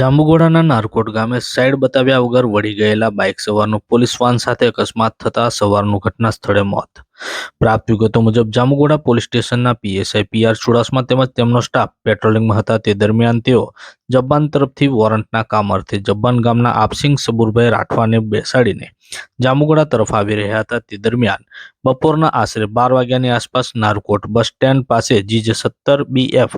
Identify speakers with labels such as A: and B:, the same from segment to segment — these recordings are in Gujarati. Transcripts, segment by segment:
A: જાંબુઘોડાના નારકોટ ગામે સાઈડ બતાવ્યા વગર વળી ગયેલા બાઇક સવારનું પોલીસ વાન સાથે અકસ્માત થતા સવારનું ઘટના સ્થળે મોત. પ્રાપ્ત વિગતો મુજબ જાંબુગોડા પોલીસ સ્ટેશનના પીએસઆઈ પીઆર ચુડાસમા તેમજ તેમનો સ્ટાફ પેટ્રોલિંગમાં હતા. તે દરમિયાન તેઓ જબ્બાન તરફથી વોરંટના કામ અર્થે જબ્બાન ગામના આપસિંગ સબુરભાઈ રાઠવાને બેસાડીને જાંબુગોડા તરફ આવી રહ્યા હતા. તે દરમિયાન બપોરના આશરે બાર વાગ્યાની આસપાસ નારકોટ બસ સ્ટેન્ડ પાસે જીજે સત્તર બીએફ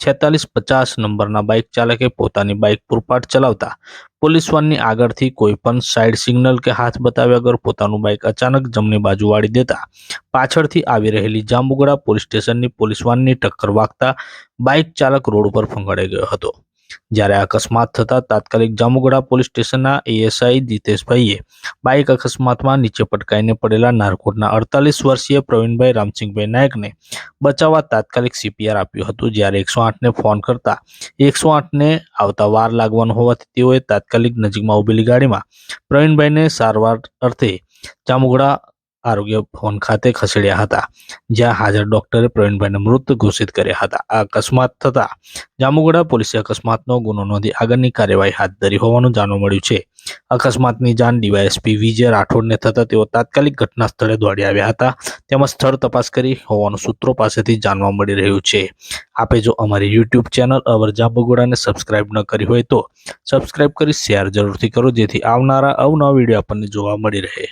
A: છેતાલીસ પચાસ નંબરના બાઇક ચાલકે પોતાની બાઇક પૂરપાટ ચલાવતા પોલીસ વાનની આગળથી કોઈ પણ સાઇડ સિગ્નલ કે હાથ બતાવ્યા વગર પોતાનું બાઇક અચાનક જમણી બાજુ વાળી દેતા પાછળથી આવી રહેલી જાંબુગડા પોલીસ સ્ટેશનની પોલીસ વાનની ટક્કર વાગતા બાઇક ચાલક રોડ ઉપર ફંગોળાઈ ગયો હતો. જ્યારે અકસ્માત થતા તાત્કાલિક જામુગડા પોલીસ સ્ટેશનના એએસઆઈ દિતેશભાઈએ બાઇક અકસ્માતમાં નીચે પટકાઈને પડેલા નારકોટના અડતાલીસ વર્ષીય પ્રવીણભાઈ રામસિંહભાઈ નાયકને બચાવવા તાત્કાલિક સીપીઆર આપ્યું હતું. જ્યારે એકસો આઠને ફોન કરતા એકસો આઠને આવતા વાર લાગવાનું હોવાથી તેઓએ તાત્કાલિક નજીકમાં ઉભેલી ગાડીમાં પ્રવીણભાઈને સારવાર અર્થે જાંબુગડા આરોગ્ય ભવન ખાતે ખસેડ્યા હતા, જ્યાં હાજર ડોક્ટરે પ્રવીણભાઈને મૃત ઘોષિત કર્યા હતા. આ અકસ્માત થતા જાંબુગડા પોલીસે અકસ્માતનો ગુનો નોંધી આગળની કાર્યવાહી હાથ ધરી હોવાનું જાણવા મળ્યું છે. અકસ્માતની જાણ ડીવાયએસપી વિજય રાઠોડને થતા તેઓ તાત્કાલિક ઘટના સ્થળે દોડી આવ્યા હતા. તેમજ સ્થળ તપાસ કરી હોવાનું સૂત્રો પાસેથી જાણવા મળી રહ્યું છે. આપે જો અમારી યુટ્યુબ ચેનલ અવર જાંબુગોડાને સબસ્ક્રાઇબ ન કરી હોય તો સબસ્ક્રાઇબ કરી શેર જરૂરથી કરો, જેથી આવનારા અવનવા વીડિયો આપણને જોવા મળી રહે.